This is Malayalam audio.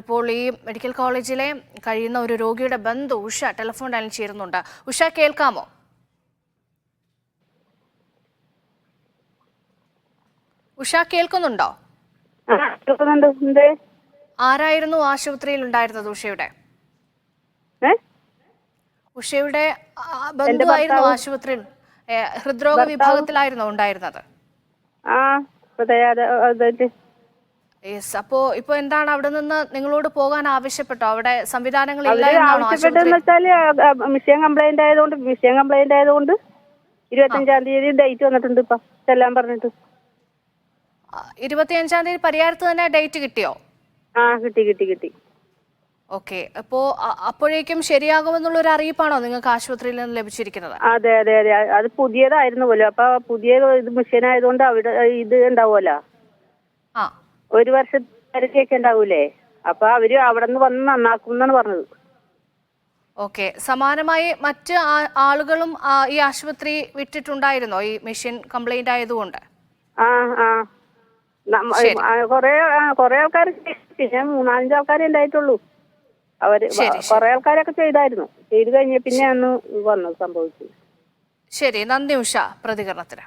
ഇപ്പോൾ ഈ മെഡിക്കൽ കോളേജിലെ കഴിയുന്ന ഒരു രോഗിയുടെ ബന്ധു ഉഷ ടെലിഫോൺ ലൈനിൽ ചേരുന്നുണ്ട്. ഉഷ കേൾക്കാമോ? ഉഷ കേൾക്കുന്നുണ്ടോ? ആരായിരുന്നു ആശുപത്രിയിൽ ഉണ്ടായിരുന്നത് ഉഷയുടെ? ഉഷയുടെ ബന്ധുവായിരുന്നു ആശുപത്രിയിൽ ഹൃദ്രോഗ വിഭാഗത്തിലായിരുന്നു ഉണ്ടായിരുന്നത്. ആ യെസ് അപ്പോ ഇപ്പൊ എന്താണ് അവിടെ നിന്ന് നിങ്ങളോട് പോകാൻ ആവശ്യപ്പെട്ടോ? അവിടെ സംവിധാനങ്ങൾ ആവശ്യപ്പെട്ടെന്ന് വെച്ചാൽ കംപ്ലൈന്റ് ആയതുകൊണ്ട് മിഷ്യൻ കംപ്ലൈന്റ് ആയതുകൊണ്ട് ഇരുപത്തഞ്ചാം തീയതി ഡേറ്റ് വന്നിട്ടുണ്ട് ഇപ്പൊ ചെല്ലാൻ പറഞ്ഞിട്ട്. ഇരുപത്തിയഞ്ചാം തീയതി പരിഹാരത്ത് തന്നെ ഡേറ്റ് കിട്ടിയോ? ആ കിട്ടി കിട്ടി കിട്ടി. ഓക്കെ അപ്പോ അപ്പോഴേക്കും ശരിയാകുമെന്നുള്ള ഒരു അറിയിപ്പാണോ നിങ്ങൾക്ക് ആശുപത്രിയിൽ നിന്ന് ലഭിച്ചിരിക്കുന്നത്? അതെ അതെ അതെ. അത് പുതിയതായിരുന്നു പോലും. അപ്പൊ പുതിയ ഇത് മിഷ്യൻ ആയതുകൊണ്ട് അവിടെ ഇത് ഉണ്ടാവുമല്ലോ? ആ ഒരു വർഷത്തേക്കൊക്കെ ഉണ്ടാവൂലേ? അപ്പൊ അവർ അവിടെ നിന്ന് വന്ന് നന്നാക്കും എന്നാണ് പറഞ്ഞത്. ഓക്കെ. സമാനമായി മറ്റ് ആളുകളും ഈ ആശുപത്രി വിട്ടിട്ടുണ്ടായിരുന്നോ? ഈ മെഷീൻ കംപ്ലൈന്റ് ആയതുകൊണ്ട്? ആ ആ. കൊറേ കൊറേ ആൾക്കാർ പിന്നെ മൂന്നാലഞ്ച് ആൾക്കാരെ ഉണ്ടായിട്ടുള്ളൂ. അവർ. കൊറേ ആൾക്കാരൊക്കെ ചെയ്തായിരുന്നു. ചെയ്ത് കഴിഞ്ഞ പിന്നെ അന്ന് വന്നത് സംഭവിച്ചു. ശരി. നന്ദി ഉഷ പ്രതികരണത്തിന്.